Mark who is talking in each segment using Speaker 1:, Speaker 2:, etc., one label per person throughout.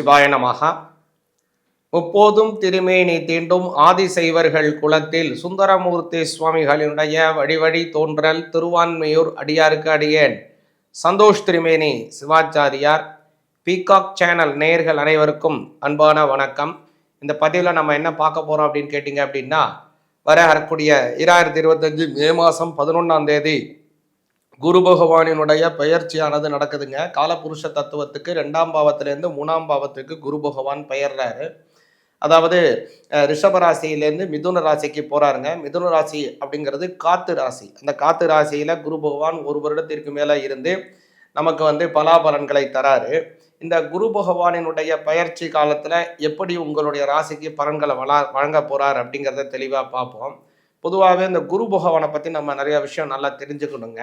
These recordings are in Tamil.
Speaker 1: சிவாய நமகா முப்போதும் திருமேனி தீண்டும் ஆதிசைவர்கள் குலத்தில் சுந்தரமூர்த்தி சுவாமிகளினுடைய வழிவழி தோன்றல் திருவான்மையூர் அடியாருக்கு அடியேன். சந்தோஷ் திருமேனி சிவாச்சாரியார் பீகாக் சேனல் நேயர்கள் அனைவருக்கும் அன்பான வணக்கம். இந்த பதிவில் நம்ம என்ன பார்க்க போகிறோம் அப்படின்னு கேட்டிங்க அப்படின்னா வர வரக்கூடிய இராயிரத்தி இருபத்தஞ்சு மே மாதம் பதினொன்றாம் தேதி குரு பகவானினுடைய பெயர்ச்சியானது நடக்குதுங்க. காலபுருஷ தத்துவத்துக்கு ரெண்டாம் பாவத்திலேருந்து மூணாம் பாவத்துக்கு குரு பகவான் பெயர்றாரு. அதாவது ரிஷபராசியிலேருந்து மிதுன ராசிக்கு போகிறாருங்க மிதுன ராசி அப்படிங்கிறது காத்து ராசி. அந்த காத்து ராசியில் குரு பகவான் ஒரு வருடத்திற்கு மேலே இருந்து நமக்கு வந்து பலாபலன்களை தராரு. இந்த குரு பகவானினுடைய பயிற்சி காலத்தில் எப்படி உங்களுடைய ராசிக்கு பலன்களை வள வழங்க போகிறார் அப்படிங்கிறத தெளிவாக பார்ப்போம். பொதுவாகவே இந்த குரு பகவானை பற்றி நம்ம நிறைய விஷயம் நல்லா தெரிஞ்சுக்கணுங்க.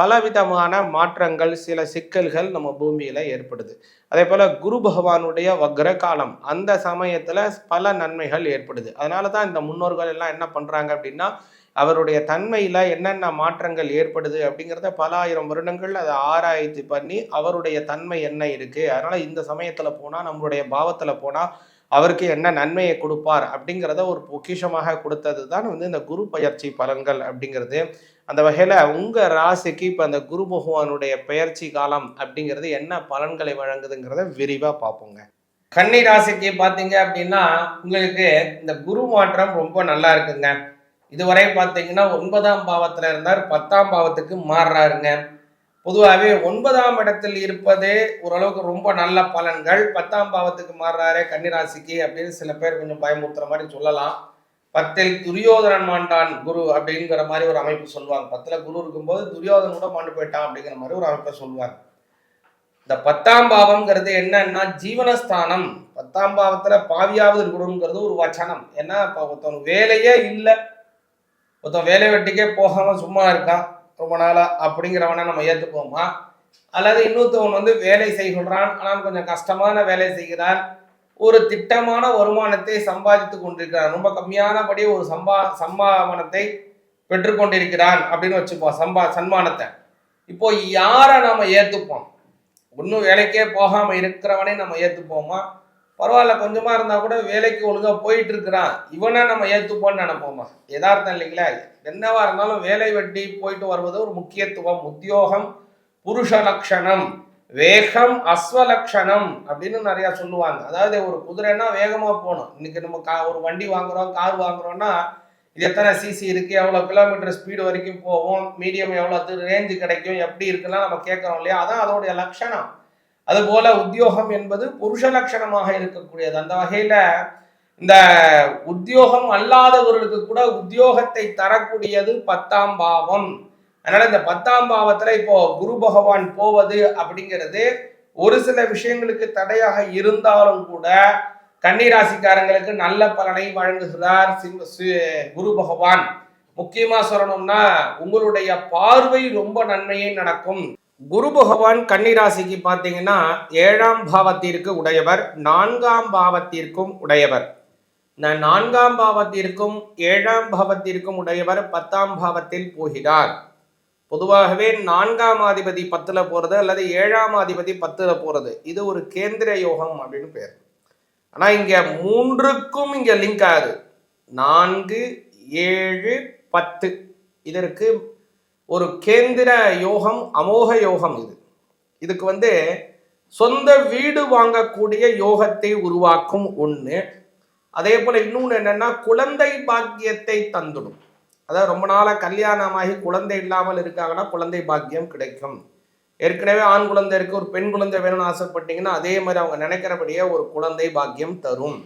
Speaker 1: பலவிதமான மாற்றங்கள் சில சிக்கல்கள் நம்ம பூமியில் ஏற்படுது. அதே போல் குரு பகவானுடைய வக்ர காலம் அந்த சமயத்தில் பல நன்மைகள் ஏற்படுது. அதனால தான் இந்த முன்னோர்கள் எல்லாம் என்ன பண்ணுறாங்க அப்படின்னா அவருடைய தன்மையில் என்னென்ன மாற்றங்கள் ஏற்படுது அப்படிங்கிறத பல ஆயிரம் வருடங்கள் அதை ஆராய்ச்சி பண்ணி அவருடைய தன்மை என்ன இருக்குது அதனால் இந்த சமயத்தில் போனால் நம்மளுடைய பாவத்தில் போனால் அவருக்கு என்ன நன்மையை கொடுப்பார் அப்படிங்கிறத ஒரு பொக்கிஷமாக கொடுத்தது தான் வந்து இந்த குரு பயிற்சி பலன்கள் அப்படிங்கிறது. அந்த வகையில் உங்கள் ராசிக்கு இப்போ அந்த குரு பகவானுடைய பெயர்ச்சி காலம் அப்படிங்கிறது என்ன பலன்களை வழங்குதுங்கிறத விரிவாக பார்ப்போங்க. கன்னி ராசிக்கு பார்த்தீங்க அப்படின்னா உங்களுக்கு இந்த குரு மாற்றம் ரொம்ப நல்லா இருக்குங்க. இதுவரை பார்த்தீங்கன்னா ஒன்பதாம் பாவத்தில் இருந்தார் பத்தாம் பாவத்துக்கு மாறுறாருங்க. பொதுவாகவே ஒன்பதாம் இடத்தில் இருப்பதே ஓரளவுக்கு ரொம்ப நல்ல பலன்கள். பத்தாம் பாவத்துக்கு மாறுறாரே கன்னிராசிக்கு அப்படின்னு சில பேர் கொஞ்சம் பயமுறுத்துற மாதிரி சொல்லலாம். பத்தில் துரியோதனன் மாண்டான் குரு அப்படிங்கிற மாதிரி ஒரு அமைப்பு சொல்லுவாங்க. பத்தில் குரு இருக்கும்போது துரியோதன கூட மாண்டு போயிட்டான் அப்படிங்கிற மாதிரி ஒரு அமைப்பை சொல்லுவாங்க. இந்த பத்தாம் பாவம்ங்கிறது என்னன்னா ஜீவனஸ்தானம். பத்தாம் பாவத்தில் பாவியாவது இருக்கணுங்கிறது ஒரு வச்சனம். ஏன்னா இப்போ ஒருத்தவங்க வேலையே இல்லை. ஒருத்தன் வேலை வெட்டிக்கே போகாமல் சும்மா இருக்கான் ரொம்ப நாளாக அப்படிங்கிறவனை நம்ம ஏற்றுப்போமா அல்லது இன்னொருத்தவன் வந்து வேலை செய்கிறான் ஆனால் கொஞ்சம் கஷ்டமான வேலை செய்கிறான் ஒரு திட்டமான வருமானத்தை சம்பாதித்து கொண்டிருக்கிறான் ரொம்ப கம்மியானபடி ஒரு சம்பா சம்பாவனத்தை பெற்றுக்கொண்டிருக்கிறான் அப்படின்னு வச்சுப்போம் சம்பா சன்மானத்தை. இப்போ யாரை நம்ம ஏற்றுப்போம் ஒன்றும் வேலைக்கே போகாமல் இருக்கிறவனே நம்ம ஏற்றுப்போமா பரவாயில்ல கொஞ்சமாக இருந்தால் கூட வேலைக்கு ஒழுங்காக போயிட்டு இருக்கிறான். இவனை நம்ம ஏற்றுப்போன்னு நினைப்போமா? யதார்த்தம் இல்லைங்களா? என்னவா இருந்தாலும் வேலை வெட்டி போயிட்டு வருவது ஒரு முக்கியத்துவம் உத்தியோகம் புருஷ லட்சணம் வேகம் அஸ்வலக்ஷணம் அப்படின்னு நிறைய சொல்லுவாங்க. அதாவது ஒரு குதிரைன்னா வேகமாக போகணும். இன்னைக்கு நம்ம கா ஒரு வண்டி வாங்குறோம் கார் வாங்குறோம்னா இது எத்தனை சிசி இருக்கு எவ்வளோ கிலோமீட்டர் ஸ்பீடு வரைக்கும் போகும் மீடியம் எவ்வளோ ரேஞ்சு கிடைக்கும் எப்படி இருக்குன்னா நம்ம கேட்குறோம் இல்லையா? அதான் அதோடைய லட்சணம். அதுபோல உத்தியோகம் என்பது புருஷ லட்சணமாக இருக்கக்கூடியது. அந்த வகையில இந்த உத்தியோகம் அல்லாதவர்களுக்கு கூட உத்தியோகத்தை தரக்கூடியது பத்தாம் பாவம். அதனால இந்த பத்தாம் பாவத்துல இப்போ குரு பகவான் போவது அப்படிங்கிறது ஒரு சில விஷயங்களுக்கு தடையாக இருந்தாலும் கூட கன்னிராசிக்காரங்களுக்கு நல்ல பலனை வழங்குகிறார் குரு பகவான். முக்கியமா சொல்லணும்னா உங்களுடைய பார்வை ரொம்ப நன்மையை நடக்கும். குரு பகவான் கன்னிராசிக்கு பார்த்தீங்கன்னா ஏழாம் பாவத்திற்கு உடையவர் நான்காம் பாவத்திற்கும் உடையவர். இந்த நான்காம் பாவத்திற்கும் ஏழாம் பாவத்திற்கும் உடையவர் பத்தாம் பாவத்தில் போகிறார். பொதுவாகவே நான்காம் அதிபதி பத்துல போறது அல்லது ஏழாம் அதிபதி பத்துல போறது இது ஒரு கேந்திர யோகம் அப்படின்னு பேர். ஆனா இங்க மூன்றுக்கும் இங்க லிங்க் ஆகுது. நான்கு ஏழு பத்து. இதற்கு ஒரு கேந்திர யோகம் அமோக யோகம் இது. இதுக்கு வந்து சொந்த வீடு வாங்கக்கூடிய யோகத்தை உருவாக்கும் ஒன்று அதே போல இன்னொன்று என்னன்னா குழந்தை பாக்கியத்தை தந்துடும். அதாவது ரொம்ப நாளாக கல்யாணமாகி குழந்தை இல்லாமல் இருக்காங்கன்னா குழந்தை பாக்கியம் கிடைக்கும். ஏற்கனவே ஆண் குழந்தை இருக்கு ஒரு பெண் குழந்தை வேணும்னு ஆசைப்பட்டீங்கன்னா அதே மாதிரி அவங்க நினைக்கிறபடியே ஒரு குழந்தை பாக்கியம் தரும்.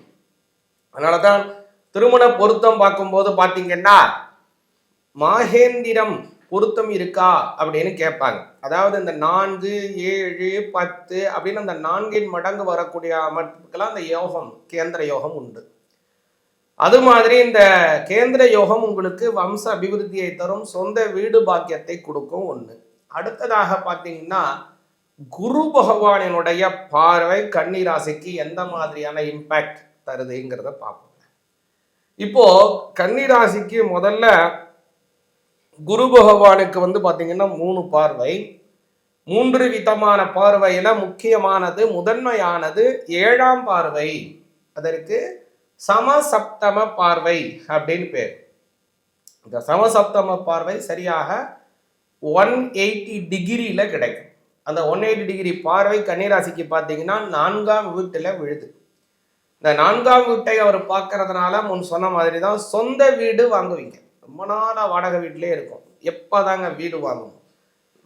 Speaker 1: அதனால தான் திருமண பொருத்தம் பார்க்கும்போது பார்த்தீங்கன்னா மாகேந்திரம் பொருத்தம் இருக்கா அப்படின்னு கேட்பாங்க. அதாவது இந்த நான்கு ஏழு பத்து அப்படின்னு அந்த நான்கின் மடங்கு வரக்கூடிய அமைப்புக்கெல்லாம் அந்த யோகம் கேந்திர யோகம் உண்டு. அது மாதிரி இந்த கேந்திர யோகம் உங்களுக்கு வம்ச அபிவிருத்தியை தரும் சொந்த வீடு பாக்கியத்தை கொடுக்கும் ஒண்ணு. அடுத்ததாக பார்த்தீங்கன்னா குரு பகவானினுடைய பார்வை கன்னிராசிக்கு எந்த மாதிரியான இம்பேக்ட் தருதுங்கிறத பார்ப்போம். இப்போ கன்னிராசிக்கு முதல்ல குரு பகவானுக்கு வந்து பார்த்தீங்கன்னா மூணு பார்வை. மூன்று விதமான பார்வையில முக்கியமானது முதன்மையானது ஏழாம் பார்வை. அதற்கு சமசப்தம பார்வை அப்படின்னு பேர். இந்த சமசப்தம பார்வை சரியாக ஒன் எயிட்டி டிகிரியில கிடைக்கும். அந்த ஒன் எயிட்டி டிகிரி பார்வை கன்னிராசிக்கு பார்த்தீங்கன்னா நான்காம் வீட்டில் விழுது. இந்த நான்காம் வீட்டை அவர் பார்க்கறதுனால முன் சொன்ன மாதிரி தான் சொந்த வீடு வாங்குவீங்க. ரொம்ப நாளாக வாடகை வீட்டிலே இருக்கும். எப்போதாங்க வீடு வாங்கணும்?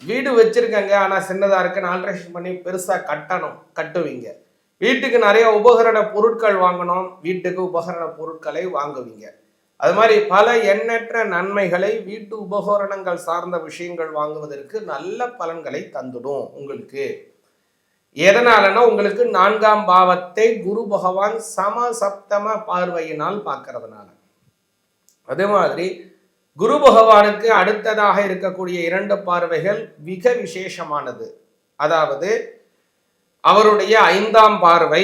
Speaker 1: வீடு வச்சுருக்கங்க ஆனால் சின்னதாக இருக்குன்னு ஆல்ட்ரேஷன் பண்ணி பெருசாக கட்டணும் கட்டுவீங்க. வீட்டுக்கு நிறைய உபகரண பொருட்கள் வாங்கணும். வீட்டுக்கு உபகரண பொருட்களை வாங்குவீங்க. அது மாதிரி பல எண்ணற்ற நன்மைகளை வீட்டு உபகரணங்கள் சார்ந்த விஷயங்கள் வாங்குவதற்கு நல்ல பலன்களை தந்துடும் உங்களுக்கு. எதனாலன்னா உங்களுக்கு நான்காம் பாவத்தை குரு பகவான் சமசப்தம பார்வையினால் பார்க்கறதுனால. அதே மாதிரி குரு பகவானுக்கு அடுத்ததாக இருக்கக்கூடிய இரண்டு பார்வைகள் மிக விசேஷமானது. அதாவது அவருடைய ஐந்தாம் பார்வை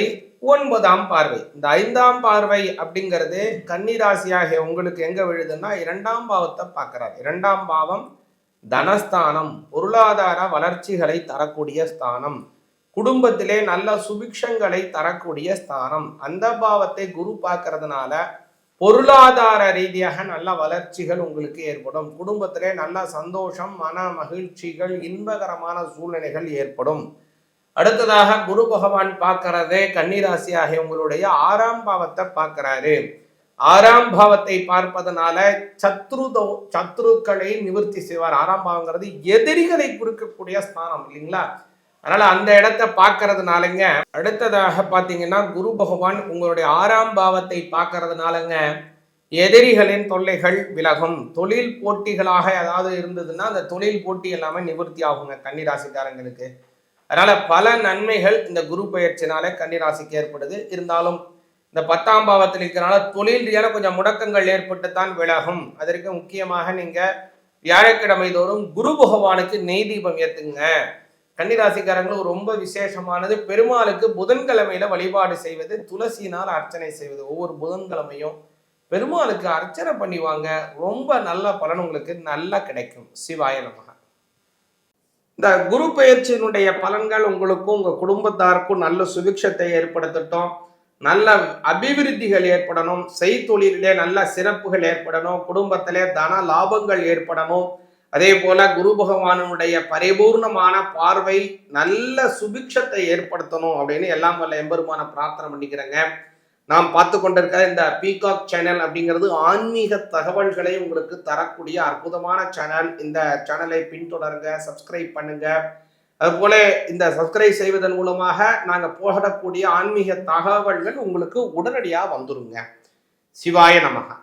Speaker 1: ஒன்பதாம் பார்வை. இந்த ஐந்தாம் பார்வை அப்படிங்கிறது கன்னிராசியாக உங்களுக்கு எங்க விழுதுன்னா இரண்டாம் பாவத்தை பார்க்கிறார். இரண்டாம் பாவம் தனஸ்தானம் பொருளாதார வளர்ச்சிகளை தரக்கூடிய ஸ்தானம் குடும்பத்திலே நல்ல சுபிக்ஷங்களை தரக்கூடிய ஸ்தானம். அந்த பாவத்தை குரு பார்க்கறதுனால பொருளாதார ரீதியாக நல்ல வளர்ச்சிகள் உங்களுக்கு ஏற்படும். குடும்பத்திலே நல்ல சந்தோஷம் மன மகிழ்ச்சிகள் இன்பகரமான சூழ்நிலைகள் ஏற்படும். அடுத்ததாக குரு பகவான் பார்க்கறதே கன்னிராசி ஆகிய உங்களுடைய ஆறாம் பாவத்தை பார்க்கறாரு. ஆறாம் பாவத்தை பார்ப்பதனால சத்ருதோ சத்ருக்களை நிவர்த்தி செய்வார். ஆறாம் பாவங்கிறது எதிரிகளை குறிக்கக்கூடிய ஸ்தானம் இல்லைங்களா? அதனால அந்த இடத்த பார்க்கறதுனாலங்க அடுத்ததாக பார்த்தீங்கன்னா குரு பகவான் உங்களுடைய ஆறாம் பாவத்தை பார்க்கறதுனாலங்க எதிரிகளின் தொல்லைகள் விலகும். தொழில் போட்டிகளாக ஏதாவது இருந்ததுன்னா அந்த தொழில் போட்டி எல்லாமே நிவர்த்தி ஆகுங்க கன்னிராசிக்காரங்களுக்கு. அதனால பல நன்மைகள் இந்த குரு பயிற்சினால கன்னிராசிக்கு ஏற்படுது. இருந்தாலும் இந்த பத்தாம் பாவத்தில் இருக்கிறனால தொழில் ரீதியான கொஞ்சம் முடக்கங்கள் ஏற்பட்டு தான் விலகும். அதற்கு முக்கியமாக நீங்க வியாழக்கிழமை தோறும் குரு பகவானுக்கு நெய் தீபம் ஏத்துங்க. கன்னிராசிக்காரங்களும் ரொம்ப விசேஷமானது. பெருமாளுக்கு புதன்கிழமையில வழிபாடு செய்வது துளசியினால் அர்ச்சனை செய்வது. ஒவ்வொரு புதன்கிழமையும் பெருமாளுக்கு அர்ச்சனை பண்ணிவாங்க ரொம்ப நல்ல பலன் உங்களுக்கு நல்லா கிடைக்கும். சிவாய நமக. இந்த குரு பயிற்சியினுடைய பலன்கள் உங்களுக்கும் உங்க குடும்பத்தாருக்கும் நல்ல சுபிக்ஷத்தை ஏற்படுத்தட்டும். நல்ல அபிவிருத்திகள் ஏற்படணும். செய்தொழிலே நல்ல சிறப்புகள் ஏற்படணும். குடும்பத்திலே தன லாபங்கள் ஏற்படணும். அதே போல குரு பகவானுடைய பரிபூர்ணமான பார்வை நல்ல சுபிக்ஷத்தை ஏற்படுத்தணும் அப்படின்னு எல்லாம் வல்ல எம்பெருமான பிரார்த்தனை பண்ணிக்கிறேங்க. நாம் பார்த்து கொண்டிருக்கிற இந்த பீகாக் சேனல் அப்படிங்கிறது ஆன்மீக தகவல்களை உங்களுக்கு தரக்கூடிய அற்புதமான சேனல் இந்த சேனலை பின்தொடருங்க சப்ஸ்கிரைப் பண்ணுங்க. அதுபோல இந்த சப்ஸ்கிரைப் செய்வதன் மூலமாக நாங்கள் போகடக்கூடிய ஆன்மீக தகவல்கள் உங்களுக்கு உடனடியாக வந்துருங்க. சிவாய நமகா.